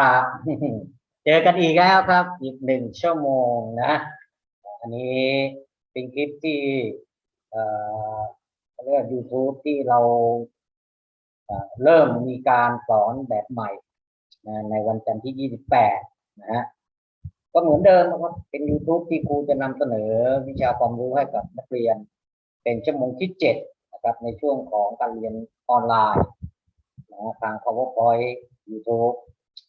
ครับเจอกันอีกแล้วครับ อีกหนึ่งชั่วโมงนะ อันนี้เป็นคลิปที่เอ่อเรียก YouTube ที่เราเริ่มมีการสอนแบบใหม่ในวันจันทร์ที่ 28 นะฮะก็เหมือนเดิมนะครับ เป็น YouTube ที่ครูจะนำเสนอวิชาความรู้ให้กับนักเรียน เป็นชั่วโมงที่ 7 นะครับ ในช่วงของการเรียนออนไลน์นะทาง PowerPoint YouTube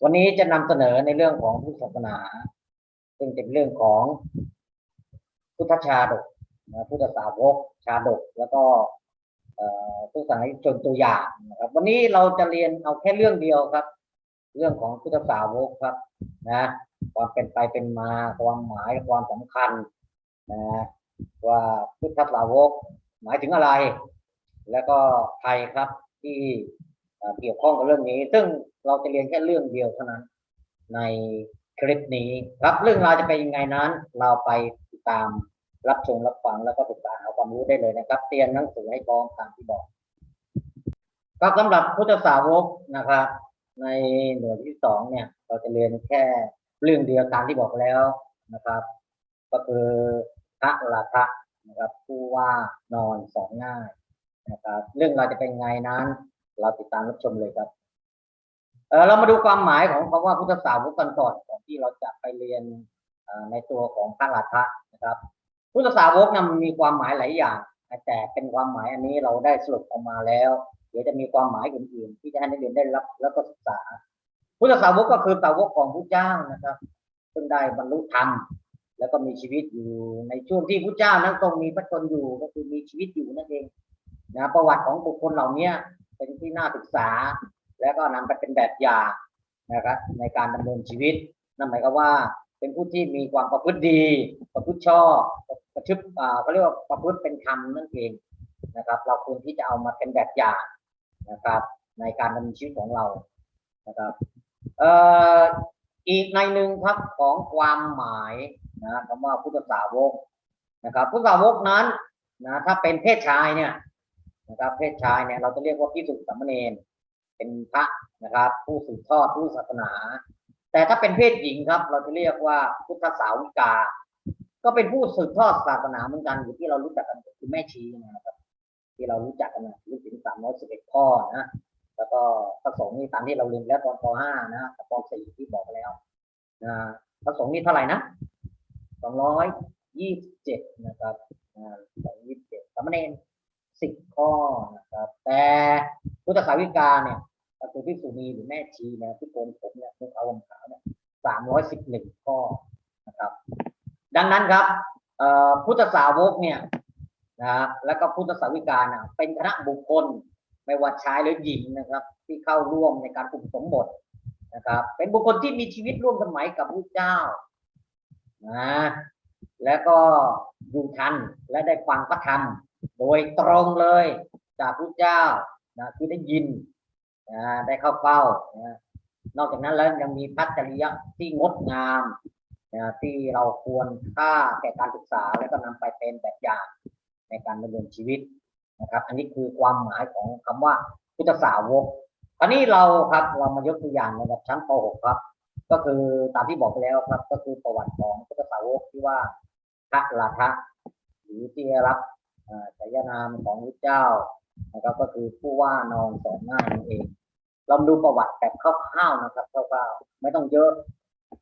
วันนี้จะนำเสนอในเรื่องของพุทธศาสนา ซึ่งเป็นเรื่องของพุทธชาดกนะพุทธสาวกชาดก แล้วก็พุทธศาสนาชนตัวอย่างนะครับ วันนี้เราจะเรียนเอาแค่เรื่องเดียวครับ เรื่องของพุทธสาวกครับนะความเป็นไปเป็นมา ความหมายความสำคัญนะว่าพุทธสาวก หมายถึงอะไร แล้วก็ใครครับที่ เกี่ยวข้องกับเรื่องนี้ ซึ่งเราจะเรียนแค่เรื่องเดียวเท่านั้น ในคลิปนี้ครับเรื่องราวจะเป็นยังไงนั้น เราไปติดตามรับชมรับฟังแล้วก็ศึกษาหาความรู้ได้เลยนะครับ เตรียมหนังสือให้พร้อมตามที่บอกก็สำหรับพุทธสาวกนะครับ ในหน่วยที่สองเนี่ย เราจะเรียนแค่เรื่องเดียวตามที่บอกแล้วนะครับ ก็คือพระราคะนะครับผู้ว่านอนสอนง่ายนะครับ เรื่องเราวจะเป็นไงนั้น เราติดตามรับชมเลยครับเรามาดูความหมายของคำว่าพุทธสาวกกันก่อนก่อนที่เราจะไปเรียนในตัวของพระราคะนะครับ พุทธสาวกนั้นมันมีความหมายหลายอย่าง แต่เป็นความหมายอันนี้เราได้สรุปออกมาแล้ว เดี๋ยวจะมีความหมายอื่นๆ ที่จะให้นักเรียนได้รับแล้วก็ศึกษา พุทธสาวกก็คือสาวกของพระเจ้านะครับ ซึ่งได้บรรลุธรรมแล้วก็มีชีวิตอยู่ในช่วงที่พระเจ้านั้นทรงมีพระชนอยู่ก็คือมีชีวิตอยู่นั่นเองนะประวัติของบุคคลเหล่านี้ เป็นที่น่าศึกษา แล้วก็นำไปเป็นแบบอย่างนะครับในการดำเนินชีวิตนั่นหมายความว่าเป็นผู้ที่มีความประพฤติดี ประพฤติชอบประพฤติอ่าเขาเรียกว่าประพฤติเป็นธรรมนั่นเองนะครับ เราควรที่จะเอามาเป็นแบบอย่างนะครับ ในการดำเนินชีวิตของเรานะครับเอ่ออีกในหนึ่งครับของความหมายนะคำว่าพุทธสาวกนะครับ พุทธสาวกนั้นนะถ้าเป็นเพศชายเนี่ย นะครับเพศชายเนี่ยเราจะเรียกว่าพิสุทธิสัมมเนรเป็นพระนะครับ ผู้สืบทอดผู้ศาสนา แต่ถ้าเป็นเพศหญิงครับ เราจะเรียกว่าพุทธสาวิกา ก็เป็นผู้สืบทอดศาสนาเหมือนกันอยู่ที่เรารู้จักกันคือแม่ชีนะครับ ที่เรารู้จักกันนะรู้ถึงสามร้อยสิบเอ็ดข้อนะแล้วก็พระสงฆ์นี่ตามที่เราเรียนแล้วตอนป .5 นะป .4 ที่บอกแล้วนะพระสงฆ์นี่เท่าไหร่นะสองร้อยยี่สิบเจ็ดนะครับอ่าสองยี่สิบเจ็ดสามเณร สิบข้อนะครับ แต่พุทธสาวิกาเนี่ยก็คือพิกษุณีหรือแม่ชีนี่ยที่โกนผมเนี่ยนุ่งเอาวมขาวเนี่ยสามร้อยสิบหนึ่งข้อนะครับ ดังนั้นครับพุทธสาวกเนี่ยนะแล้วก็พุทธสาวิกาเนี่ยเป็นคณะบุคคลไม่ว่าชายหรือหญิงนะครับ ที่เข้าร่วมในการอุปสมบทนะครับ เป็นบุคคลที่มีชีวิตร่วมสมัยกับพระเจ้านะแล้วก็อยู่ทันและได้ฟังพระธรรม โดยตรงเลยจากพระเจ้านะคือได้ยินนะได้เข้าเฝ้านะนอกจากนั้นแล้วยังมีพัฒจริยะที่งดงามนะที่เราควรค่าแก่การศึกษาและก็นำไปเป็นแบบอย่างในการดำเนินชีวิตนะครับ อันนี้คือความหมายของคำว่าพุทธสาวกคราวนี้เราครับเรามายกตัวอย่างในระดับชั้นป .6 ครับ ก็คือตามที่บอกไปแล้วครับ ก็คือประวัติของพุทธสาวกที่ว่าพระราทะหรือที่ได้รับ ฉายานามของพระเจ้านะครับก็คือผู้ว่านอนสอนง่ายนั่นเองเราดูประวัติแบบคร่าวๆนะครับคร่าวๆไม่ต้องเยอะ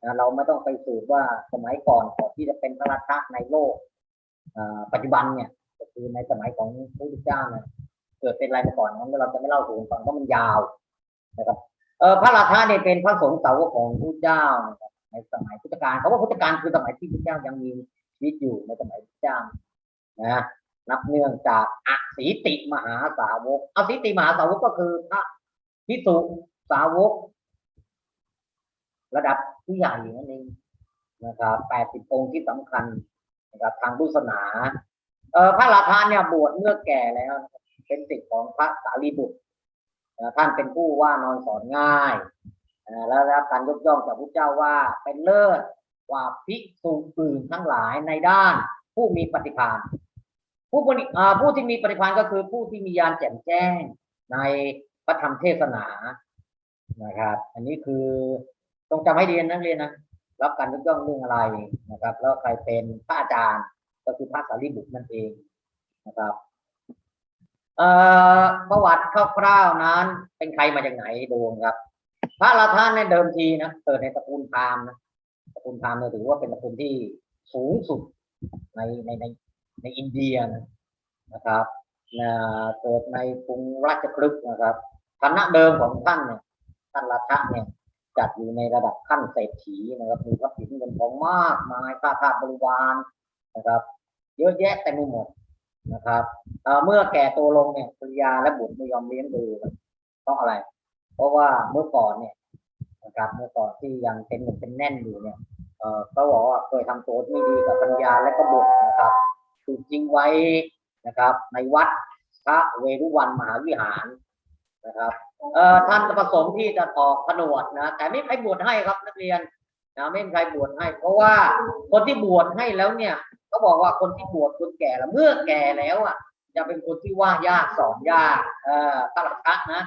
นะเราไม่ต้องไปสืบว่าสมัยก่อนก่อนที่จะเป็นพระราชาในโลกอ่าปัจจุบันเนี่ยก็คือในสมัยของพระพุทธเจ้าเนี่ยเกิดเป็นอะไรมาก่อนนั้นเราจะไม่เล่าถึงฟังเพราะมันยาวนะครับเออพระราชาเนี่ยเป็นพระสงฆ์เสาวกของพระพุทธเจ้านะครับในสมัยพุทธกาลเขาว่าพุทธกาลคือสมัยที่พระพุทธเจ้ายังมีชีวิตอยู่ในสมัยพุทธเจ้านะ นับเนื่องจากอสีติมหาสาวกอสีติมหาสาวกก็คือพระพิสุสาวก ระดับผู้ใหญ่นั่นเองนะครับแปดสิบองค์ที่สำคัญนะครับทางพุทธศาสนาเออพระราชาเนี่ยบวชเมื่อแก่แล้ว เป็นศิษย์ของพระสารีบุตรท่านเป็นผู้ว่านอนสอนง่ายแล้วรับการยกย่องจากพระเจ้าว่าเป็นเลิศกว่าภิกษุอื่นทั้งหลายในด้านผู้มีปฏิภาณ ผู้บริผู้ที่มีปฏิภาณก็คือผู้ที่มีญาณแจ่มแจ้งในพระธรรมเทศนานะครับ อันนี้คือต้องจำให้ดีนะนักเรียนนะรับการยกย่องเรื่องอะไรนะครับ แล้วใครเป็นพระอาจารย์ก็คือพระสารีบุตรนั่นเองนะครับเอ่อประวัติคร่าวๆนั้น เป็นใครมาจากไหนดูครับ พระราธานในเดิมทีนะเกิดในตระกูลพราหมณ์นะตระกูลพราหมณ์เนี่ยถือว่าเป็นตระกูลที่สูงสุดในในใน ในอินเดียนะครับนะเกิดในกรุงราชคลึกนะครับคณะเดิมของท่านเนี่ยท่านราธะเนี่ยจัดอยู่ในระดับขั้นเศรษฐีนะครับมีทรัพย์สินเงินทองมากมายข้าทาสบริวารนะครับเยอะแยะเต็มไปหมดนะครับเมื่อแก่ตัวลงเนี่ยภรรยาและบุตรไม่ยอมเลี้ยงดูเพราะอะไร เพราะว่าเมื่อก่อนเนี่ยนะครับเมื่อก่อนที่ยังเป็นหนุ่มเป็นแน่นอยู่เนี่ยเขาบอกว่าเคยทำตัวไม่ดีกับภรรยาและก็บุตรนะครับ ถูกจริงไว้นะครับ ในวัดพระเวรุวันมหาวิหารนะครับเอ่อท่านประสงค์ที่จะตอกผนวดนะแต่ไม่ใครบวชให้ครับนักเรียนนะไม่มีใครบวชให้ เพราะว่าคนที่บวชให้แล้วเนี่ยก็บอกว่าคนที่บวชคนแก่ล้วเมื่อแก่แล้วอะจะเป็นคนที่ว่ายากสอนยากเอ่อพระลักษณ์นะ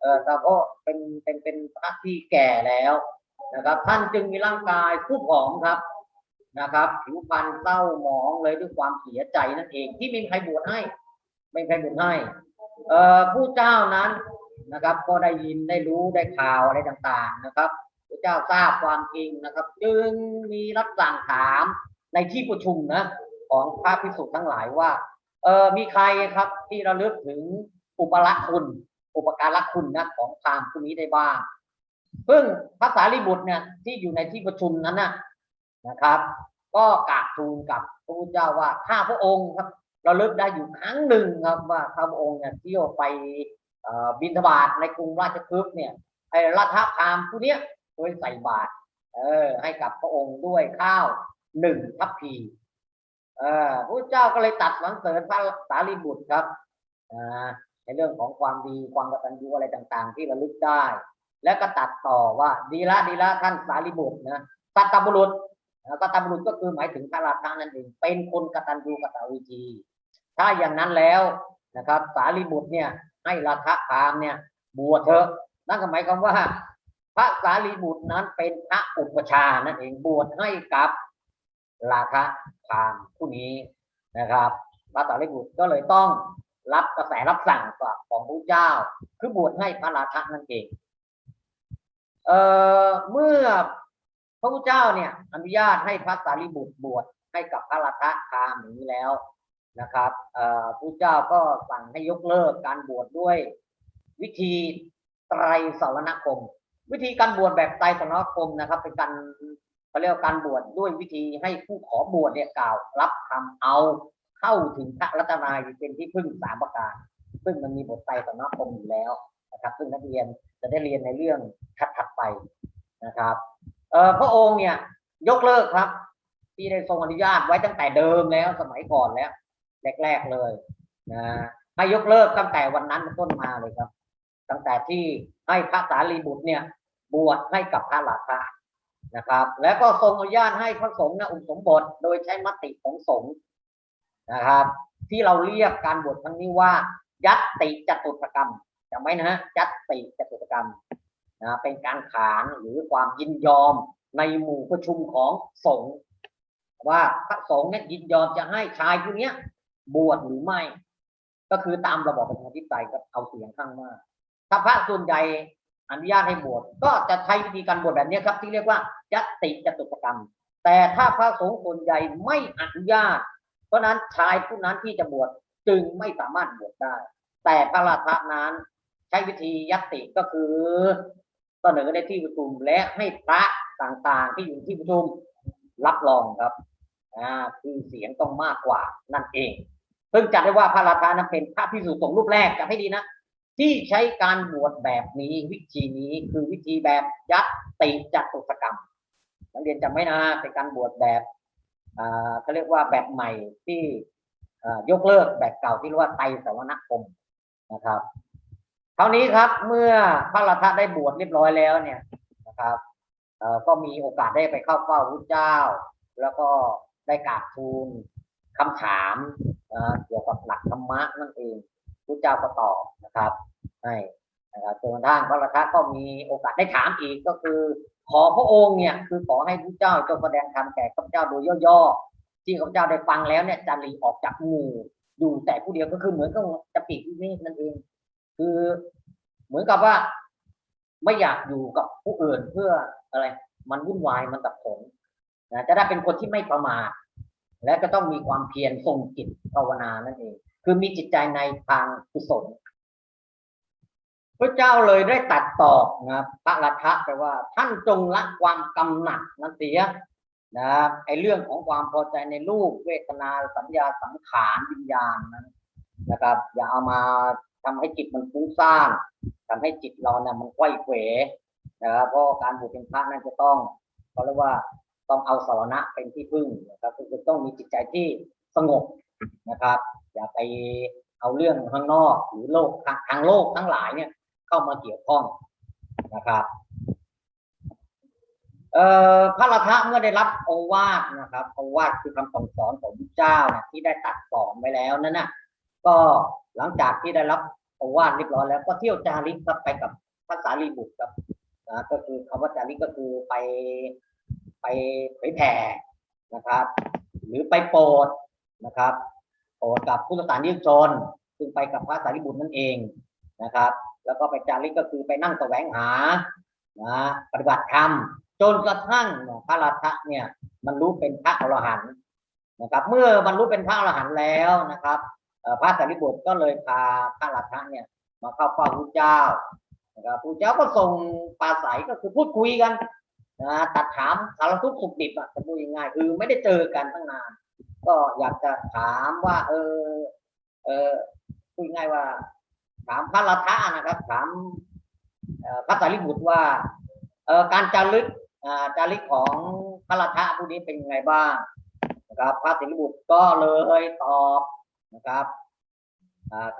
เอ่อแต่ก็เป็นเป็นเป็นพระที่แก่แล้วนะครับ ท่านจึงมีร่างกายผู้ผอมครับ นะครับผิวพรรณเศร้าหมองเลยด้วยความเสียใจนั่นเอง ที่ไม่มีใครบวชให้ ไม่มีใครบวชให้เอ่อผู้เจ้านั้นนะครับ ก็ได้ยินได้รู้ได้ข่าวอะไรต่างๆนะครับพระเจ้าทราบความจริงนะครับ จึงมีรับสั่งถามในที่ประชุมนะของพระภิกษุทั้งหลายว่าเออมีใครครับที่ระลึกถึงอุปละคุณ อุปการะคุณนะของพามผู้นี้ได้บ้างซึ่งพระสารีบุตรเนี่ยที่อยู่ในที่ประชุมนั้นนะนะครับ ก็กราบทูลกับพระพุทธเจ้าว่าข้าพระองค์ครับเระลึกได้อยู่ครั้งหนึ่งครับว่าข้าพระองค์เนี่ยเที่ยวไปบินทบาทในกรุงราชคฤห์เนี่ยไอ้รัฐพามผู้เนี้ยเคยใส่บาตรเออ ให้กับพระองค์ด้วยข้าวหนึ่งทัพพีเออพระเจ้าก็เลยตัดสรรเสริญพระสารีบุตรครับอ่าในเรื่องของความดีความกตัญญูอะไรต่าง ๆ ที่ระลึกได้ แล้วก็ตัดต่อว่าดีละดีละท่านสารีบุตรนะสัตบุรุษ นะสัตบุรุษก็คือหมายถึงพระราชานั่นเองเป็นคนกตัญญูกตเวทีถ้าอย่างนั้นแล้วนะครับสารีบุตรเนี่ยให้ราธพามเนี่ยบวชเถอะนั่นก็หมายความว่า พระสารีบุตรนั้นเป็นพระอุปชานั่นเองบวชให้กับราธพามผู้นี้นะครับพระสารีบุตรก็เลยต้องรับกระแสรับสั่งของพระเจ้า คือบวชให้พระราธนั่นเองเอ่อเมื่อ พระพุทธเจ้าเนี่ยอนุญาตให้พระสารีบุตรบวชให้กับพระราธพราหมณ์อย่างนี้แล้วนะครับเอ่อผู้เจ้าก็สั่งให้ยกเลิกการบวชดด้วย วิธีไตรสรณคม วิธีการบวชแบบไตรสรณคมนะครับ เป็นการเขาเรียกว่าการบวชด้วยวิธีให้ผู้ขอบวชเนี่ยกล่าวรับคำเอาเข้าถึงพระรัตนายเป็นที่พึ่งสามประการ ซึ่งมันมีบทไตรสรณคมอยู่แล้วนะครับ ซึ่งนักเรียนจะได้เรียนในเรื่องถัดๆไปนะครับ พระองค์เนี่ยยกเลิกครับ ที่ได้ทรงอนุญาตไว้ตั้งแต่เดิมแล้วสมัยก่อนแล้วแรกๆเลยนะให้ยกเลิกตั้งแต่วันนั้นต้นมาเลยครับ ตั้งแต่ที่ให้พระสารีบุตรเนี่ยบวชให้กับพระราชานะครับ แล้วก็ทรงอนุญาตให้พระสงฆ์นะอุปสมบทโดยใช้มติของสงฆ์นะครับ ที่เราเรียกการบวชครั้งนี้ว่า ยัตติจตุตกรรมจำไว้นะฮะยัตติจตุตกรรม นะเป็นการขานหรือความยินยอมในหมู่ประชุมของสงฆ์ว่าพระสงฆ์เนี่ยยินยอมจะให้ชายผู้นี้ยบวชหรือไม่ ก็คือตามระบอบประชาธิปไตยก็เอาเสียงข้างมากถ้าพระส่วนใหญ่อนุญาตให้บวชก็จะใช้วิธีการบวชแบบนี้ครับ ที่เรียกว่ายัติจตุตกรรม แต่ถ้าพระสงฆ์ส่วนใหญ่ไม่อนุญาต เพราะนั้นชายผู้นั้นที่จะบวชจึงไม่สามารถบวชได้ แต่พระราชานั้นใช้วิธียัตติก็คือ เสนอในที่ประชุมและให้พระต่างๆ ที่อยู่ที่ประชุมรับรองครับอ่าคือเสียงต้องมากกว่านั่นเองซึ่งจัดได้ว่าพระราชานั้นเป็นพระพิสุสงฆ์รูปแรกจำให้ดีนะ ที่ใช้การบวชแบบนี้วิธีนี้คือวิธีแบบยัตติจัตุสกรรมนักเรียนจำไว้นะเป็นการบวชแบบอ่าเขาเรียกว่าแบบใหม่ที่ยกเลิกแบบเก่าที่เรียกว่าไตรสวรรคมนะครับ คราวนี้ครับเมื่อพระราชาได้บวชเรียบร้อยแล้วเนี่ยนะครับก็มีโอกาสได้ไปเข้าเฝ้าพระเจ้า แล้วก็ได้กราบทูลคำถามเกี่ยวกับหลักธรรมะนั่นเองพระเจ้าก็ตอบนะครับให้นะครับจนกระทั่งพระราชาก็มีโอกาสได้ถามอีกก็คือ ขอพระองค์เนี่ยคือขอให้พระเจ้าจงแสดงธรรมแก่ข้าพเจ้าโดยย่อๆที่ข้าพเจ้าได้ฟังแล้วเนี่ยจะหลีออกจากหมู่อยู่แต่ผู้เดียวก็คือเหมือนกับจะปีกวิเวกนั่นเอง คือเหมือนกับว่า ไม่อยากอยู่กับผู้อื่นเพื่ออะไร มันวุ่นวายมันสับสนนะจะได้เป็นคนที่ไม่ประมาทและก็ต้องมีความเพียรทรงจิตภาวนานั่นเอง คือมีจิตใจในทางกุศลพระเจ้าเลยได้ตัดตอบนะพระรัทะไปว่า ท่านจงละความกำหนัดนั้นเสียนะไอเรื่องของความพอใจในรูปเวทนาสัญญาสังขารวิญญาณนั้นนะครับ อย่าเอามา ทำให้จิตมันฟุ้งซ่านทำให้จิตเราเนี่ยมันไขว้เขวนะครับเพราะการบวชเป็นพระนั่นจะต้องเขาเรียกว่าต้องเอาสารณะเป็นที่พึ่งนะครับก็คือต้องมีจิตใจที่สงบนะครับ อย่าไปเอาเรื่องข้างนอกหรือโลกทางโลกทั้งหลายเนี่ยเข้ามาเกี่ยวข้องนะครับเออพระราชะเมื่อได้รับโอวาทนะครับโอวาทคือคำสั่งสอนของพระเจ้านะที่ได้ตัดสอนไว้แล้วนั่นนะก็หลังจากที่ได้รับ โอวาทเรียบร้อยแล้วก็เที่ยวจาริกครับไปกับพระสารีบุตรครับนะก็คือคำว่าจาริกก็คือไปไปเผยแผ่นะครับ หรือไปโปรดนะครับโปรดกับผู้สารนิยชนซึ่งไปกับพระสารีบุตรนั่นเองนะครับ แล้วก็ไปจาริกก็คือไปนั่งแสวงหานะปฏิบัติธรรมจนกระทั่งพระราชะเนี่ยบรรลุเป็นพระอรหันต์นะครับ เมื่อบรรลุเป็นพระอรหันต์แล้วนะครับ พระสารีบุตรก็เลยพาพระราชะเนี่ยมาเข้าเฝ้าพระเจ้านะครับพระเจ้าก็ทรงปาศัยก็คือพูดคุยกันนะตัดถามสารทุกข์สุขดิบอะจะพูดง่ายคือไม่ได้เจอกันตั้งนาน ก็อยากจะถามว่า เออเออพูดง่ายว่า ถามพระราชะนะครับ ถามพระสารีบุตรว่าเออการจารึกจารึกของพระราชาผู้นี้เป็นยังไงบ้างนะครับพระสิริบุตรก็เลยตอบ นะครับ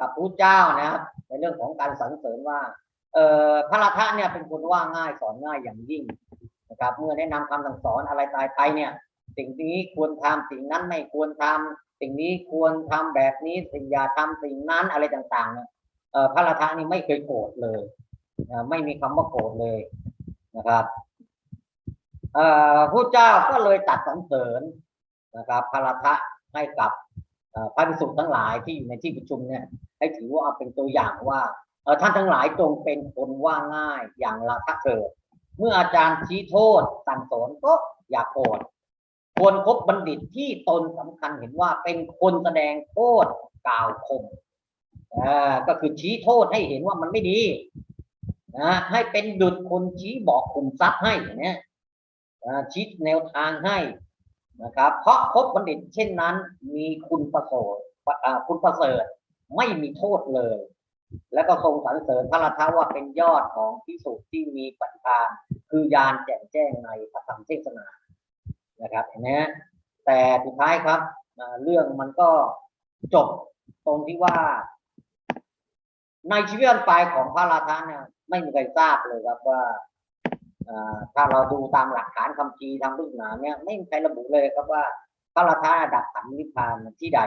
กับพระเจ้านะครับ ในเรื่องของการสรรเสริญว่าเออพระราชาเนี่ยเป็นคนว่าง่ายสอนง่ายอย่างยิ่งนะครับ เมื่อแนะนำคำสั่งสอนอะไรตายไปเนี่ย สิ่งนี้ควรทำสิ่งนั้นไม่ควรทำสิ่งนี้ควรทำแบบนี้สิ่งอย่าทำสิ่งนั้นอะไรต่างๆเนี่ยพระราชานี่ไม่เคยโกรธเลยไม่มีคำว่าโกรธเลยนะครับเอ่อผู้เจ้าก็เลยตัดสรรเสริญนะครับพระราชะให้กับ พระภิกษุทั้งหลายที่อยู่ในที่ประชุมเนี่ยให้ถือว่าเป็นตัวอย่างว่าท่านทั้งหลายจงเป็นคนว่าง่ายอย่างราคะเถิด เมื่ออาจารย์ชี้โทษสั่งสอนก็อย่าโกรธควรคบบัณฑิตที่ตนสำคัญเห็นว่าเป็นคนแสดงโทษกล่าวข่มอก็คือชี้โทษให้เห็นว่ามันไม่ดีนะให้เป็นดุจคนชี้บอกกลุ่มทรัพย์ให้เนี้ยชี้แนวทางให้ นะครับ เพราะพบบัณฑิตเช่นนั้น มีคุณประเสริฐคุณประเสริฐไม่มีโทษเลย แล้วก็ทรงสรรเสริญพระราชาว่าเป็นยอดของพิสุที่มีปฏิภาณคือยานแจ่มแจ้งในพระธรรมเทศนานะครับเห็นไหมแต่สุดท้ายครับเรื่องมันก็จบตรงที่ว่า ในชีวิตอันปลายของพระราชาเนี่ยไม่มีใครทราบเลยครับว่า ถ้าเราดูตามหลักฐานคำพีทางพุทธศาสนาเนี่ยไม่มีใครระบุเลยครับว่าพระราชาดับขันนิพพานที่ใด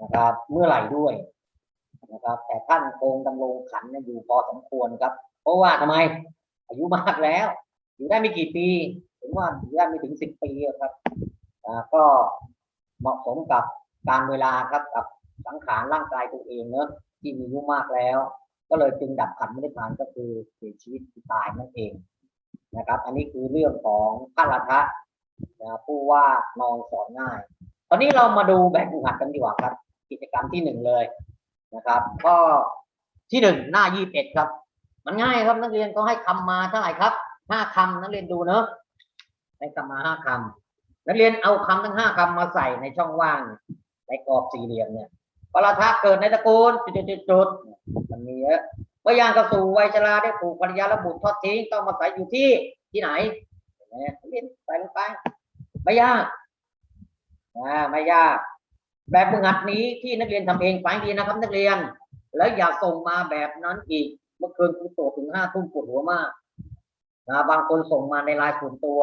นะครับ เมื่อไหร่ด้วยนะครับ แต่ท่านคงดำรงขันอยู่พอสมควรครับ เพราะว่าทำไม อายุมากแล้ว อยู่ได้ไม่กี่ปีถึงว่าอยู่ได้ไม่ถึงสิบปีครับก็เหมาะสมกับการเวลาครับกับสังขารร่างกายตัวเองเนอะที่มีอายุมากแล้ว ก็เลยจึงดับขันไม่ได้ผ่านก็คือเสียชีวิตตายนั่นเองนะครับ อันนี้คือเรื่องของพระราชะนะผู้ว่านอนสอนง่าย ตอนนี้เรามาดูแบบฝึกหัดกันดีกว่าครับ กิจกรรมที่หนึ่งเลยนะครับ ก็ที่หนึ่งหน้ายี่สิบเอ็ดครับ มันง่ายครับนักเรียนก็ให้คำมาเท่าไหร่ครับห้าคำนักเรียนดูเนอะให้คำมาห้าคำนักเรียนเอาคำทั้งห้าคำมาใส่ในช่องว่างในกรอบสี่เหลี่ยมเนี่ย ปรทะเกิดในตระกูลจุดๆๆๆมันมีเยอะเมื่อยางกระสู่วัยชราได้ผูกภรรยาและบุตรทอดทิ้งต้องมาใส่อยู่ที่ที่ไหนเห็นไหมเรียนใส่ลงไปไม่ยากอ่าไม่ยาก แบบฝึกหัดนี้ที่นักเรียนทำเองฟังดีนะครับนักเรียน แล้วอย่าส่งมาแบบนั้นอีก เมื่อคืนครูโตถึงห้าทุ่มปวดหัวมากนะบางคนส่งมาในไลน์ส่วนตัว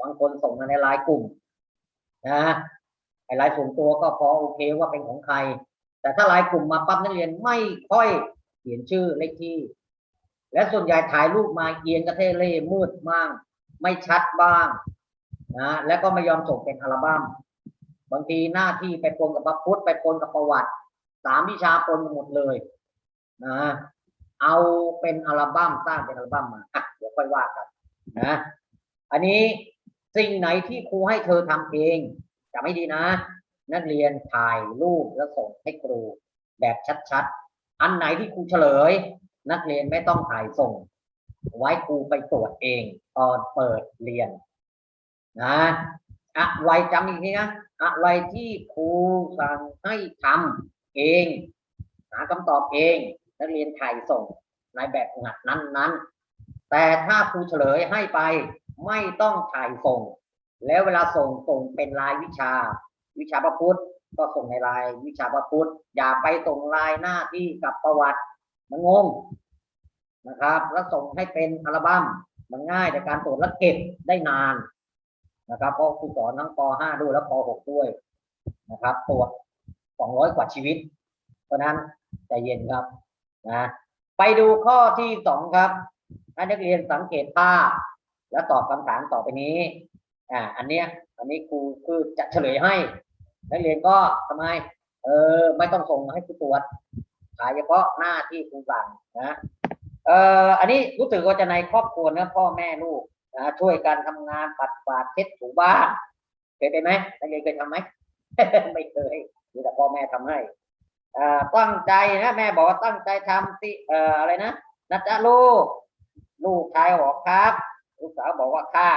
บางคนส่งมาในไลน์กลุ่มนะไอไลน์ส่วนตัวก็พอโอเคว่าเป็นของใคร แต่ถ้าไลน์กลุ่มมาปั๊บนักเรียนไม่ค่อยเขียนชื่อเลขที่ และส่วนใหญ่ถ่ายรูปมาเอียงกระเทเล่มืดบ้างไม่ชัดบ้างนะแล้วก็ไม่ยอมส่งเป็นอัลบั้มบางทีหน้าที่ไปปนกับพระพุทธไปปนกับประวัติสามวิชาปนหมดเลยนะเอาเป็นอัลบั้มสร้างเป็นอัลบั้มมาอะเดี๋ยวค่อยว่ากันนะอันนี้สิ่งไหนที่ครูให้เธอทำเองจำให้ดีนะ นักเรียนถ่ายรูปแล้วส่งให้ครูแบบชัดๆ อันไหนที่ครูเฉลย นักเรียนไม่ต้องถ่ายส่ง ไว้ครูไปตรวจเองตอนเปิดเรียนนะอะไรจำอีกทีนะอะไรที่ครูสั่งให้ทำเอง หาคำตอบเองนักเรียนถ่ายส่งในแบบหนักนั้นๆ แต่ถ้าครูเฉลยให้ไปไม่ต้องถ่ายส่ง แล้วเวลาส่งส่งเป็นรายวิชา วิชาพระพุทธก็ส่งในรายวิชาพระพุทธอย่าไปส่งรายหน้าที่กับประวัติมันงงนะครับ แล้วส่งให้เป็นอัลบั้มมันง่ายแต่การตรวจและเก็บได้นานนะครับเพราะครูสอนทั้งป .5 ด้วยและป .6 ด้วยนะครับตรวจ200 กว่าชีวิต เพราะฉะนั้นใจเย็นครับนะไปดูข้อที่สองครับให้นักเรียนสังเกตภาพและตอบคำถามต่อไปนี้อ่าอันเนี้ยอันนี้ครูคือจะเฉลยให้ นักเรียนก็ทำไม เออ ไม่ต้องส่งมาให้ครูตรวจถ่ายเฉพาะหน้าที่ครูสั่งนะเอ่ออันนี้รู้สึกว่าจะในครอบครัวนะพ่อแม่ลูกนะช่วยกันทำงานปัดกวาดเช็ดถูบ้านเคยเป็นไหมนักเรียนเคยทำไหมไม่เคยมีแต่พ่อแม่ทำให้อ่าตั้งใจนะแม่บอกว่าตั้งใจทำสิเอ่ออะไรนะนะจ๊ะลูก ลูกชายบอกครับ ลูกสาวบอกว่าข้า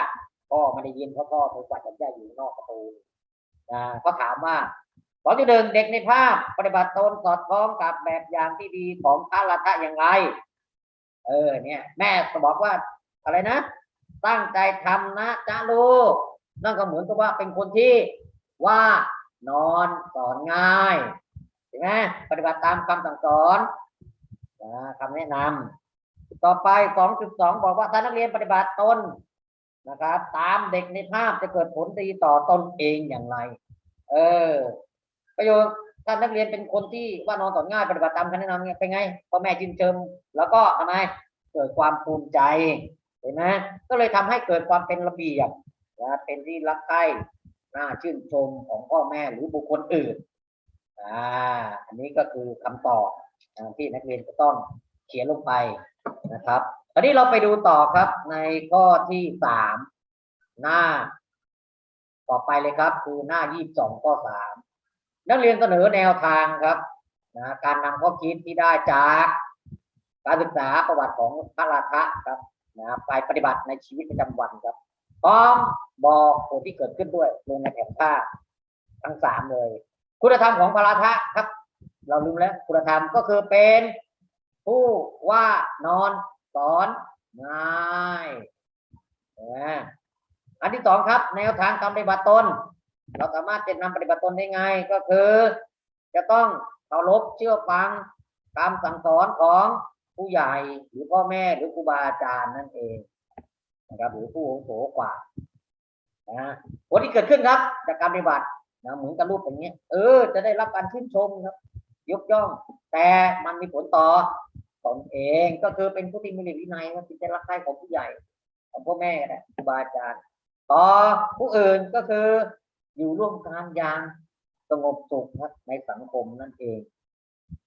พ่อไม่ได้ยินเพราะพ่อโทรศัพท์กับย่าอยู่นอกประตู อ่าก็ถามว่าสองจุดหนึ่งเด็กในภาพปฏิบัติตนสอดคล้องกับแบบอย่างที่ดีของพระลัทธะอย่างไร เออเนี่ย แม่ก็บอกว่าอะไรนะ ตั้งใจทำนะจ๊ะลูกนั่นก็เหมือนกับว่าเป็นคนที่ว่านอนสอนง่ายใช่ไหมปฏิบัติตามคำสั่งสอนนะคำแนะนำต่อไป2.2บอกว่าถ้านักเรียนปฏิบัติตน นะครับ ตามเด็กในภาพจะเกิดผลดีต่อตนเองอย่างไร เออ ประโยชน์ถ้านักเรียนเป็นคนที่ว่านอนสอนง่ายปฏิบัติตามคำแนะนำเนี่ยเป็นไงพ่อแม่ชื่นชมแล้วก็ทำไมเกิดความภูมิใจเห็นไหมก็เลยทำให้เกิดความเป็นระเบียบนะเป็นที่รักใคร่น่าชื่นชมของพ่อแม่หรือบุคคลอื่นอ่าอันนี้ก็คือคำตอบที่นักเรียนจะต้องเขียนลงไปนะครับ ตอนนี้เราไปดูต่อครับในข้อที่สามหน้า ต่อไปเลยครับคือหน้ายี่สิบสองข้อสามนักเรียนเสนอแนวทางครับนะการนำข้อคิดที่ได้จากการศึกษาประวัติของพระราชะครับนะไปปฏิบัติในชีวิตประจำวันครับพร้อมบอกผลที่เกิดขึ้นด้วยลงในแผนภาพทั้งสามเลย คุณธรรมของพระราชะครับ เราลืมแล้ว คุณธรรมก็คือเป็นผู้ว่านอน สอนง่ายอันที่สองครับ แนวทางการปฏิบัติตน เราสามารถจะนำปฏิบัติตนได้ไงก็คือ จะต้องเคารพเชื่อฟังคำสั่งสอนของผู้ใหญ่หรือพ่อแม่หรือครูบาอาจารย์นั่นเองนะครับหรือผู้อโสกว่านะผลที่เกิดขึ้นครับ จากการปฏิบัตินะเหมือนกับรูปอย่างเงี้ยเออ จะได้รับการชื่นชมครับ ยกย่อง แต่มันมีผลต่อ ตนเองก็คือเป็นผู้ที่มีวินัยว่าที่จรักใคร่ของผู้ใหญ่ ของพ่อแม่นะครูบาอาจารย์ต่อผู้อื่นก็คืออยู่ร่วมกันอย่างสงบสุขครับในสังคมนั่นเอง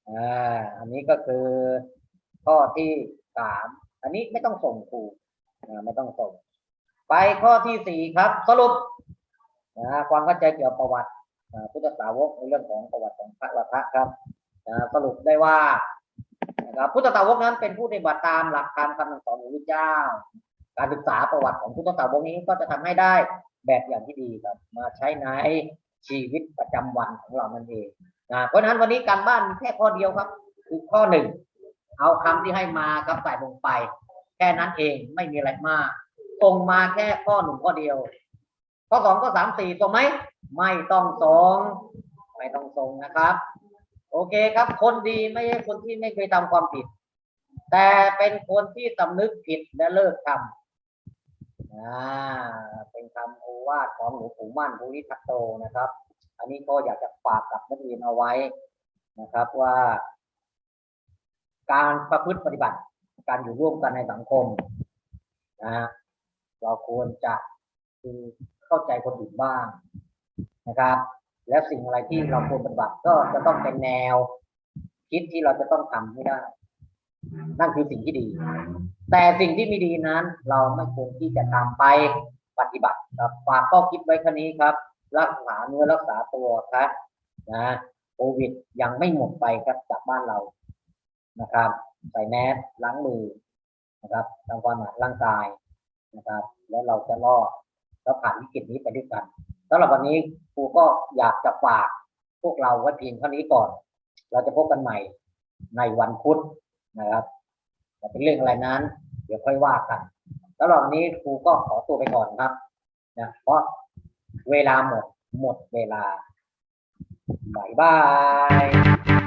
อ่าอันนี้ก็คือข้อที่สามอันนี้ไม่ต้องส่งครูอ่าไม่ต้องส่ง ไปข้อที่สี่ครับ สรุปนะความเข้าใจเกี่ยวกับประวัติพุทธสาวกในเรื่องของประวัติของพระวัฏะครับสรุปได้ว่า นะครับพุทธสาวกนั้นเป็นผู้ปฏิบัติตามหลักธรรคำสอนของพระเจ้า การศึกษาประวัติของพุทธสาวกนี้ก็จะทำให้ได้แบบอย่างที่ดีครับมาใช้ในชีวิตประจำวันของเรานั่นเองนะเพราะฉะนั้นวันนี้การบ้านมีแค่ข้อเดียวครับ คือข้อหนึ่งเอาคำที่ให้มาครับใส่ลงไป แค่นั้นเองไม่มีอะไรมากส่งมาแค่ข้อหนึ่งข้อเดียว ข้อสองข้อสามสี่ส่งไหมไม่ต้องส่งไม่ต้องส่งนะครับ โอเคครับ คนดีไม่ใช่คนที่ไม่เคยทำความผิด แต่เป็นคนที่สำนึกผิดและเลิกทำอ่าเป็นคำโอวาทของหลวงปู่มั่นภูริทัตโตนะครับ อันนี้ก็อยากจะฝากกับนักเรียนเอาไว้นะครับว่า การประพฤติปฏิบัติ การอยู่ร่วมกันในสังคมนะฮะเราควรจะคือเข้าใจคนอื่นบ้างนะครับ และสิ่งอะไรที่เราควรปฏิบัติก็จะต้องเป็นแนว คิดที่เราจะต้องทำให้ได้ นั่นคือสิ่งที่ดี แต่สิ่งที่ไม่ดีนั้น เราไม่ควรที่จะนำไปปฏิบัติครับฝากข้อคิดไว้แค่นี้ครับ รักษาเนื้อรักษาตัวครับนะโควิดยังไม่หมดไปครับจากบ้านเรานะครับใส่แมสล้างมือนะครับทำความสะอาดร่างกายนะครับ แล้วเราจะรอดแล้วผ่านวิกฤตนี้ไปด้วยกัน สำหรับวันนี้ครูก็อยากจะฝากพวกเราไว้เพียงเท่านี้ก่อน เราจะพบกันใหม่ในวันพุธนะครับจะเป็นเรื่องอะไรนั้น เดี๋ยวค่อยว่ากันสำหรับวันนี้ครูก็ขอตัวไปก่อนครับนะเพราะเวลาหมดหมดเวลาบายบาย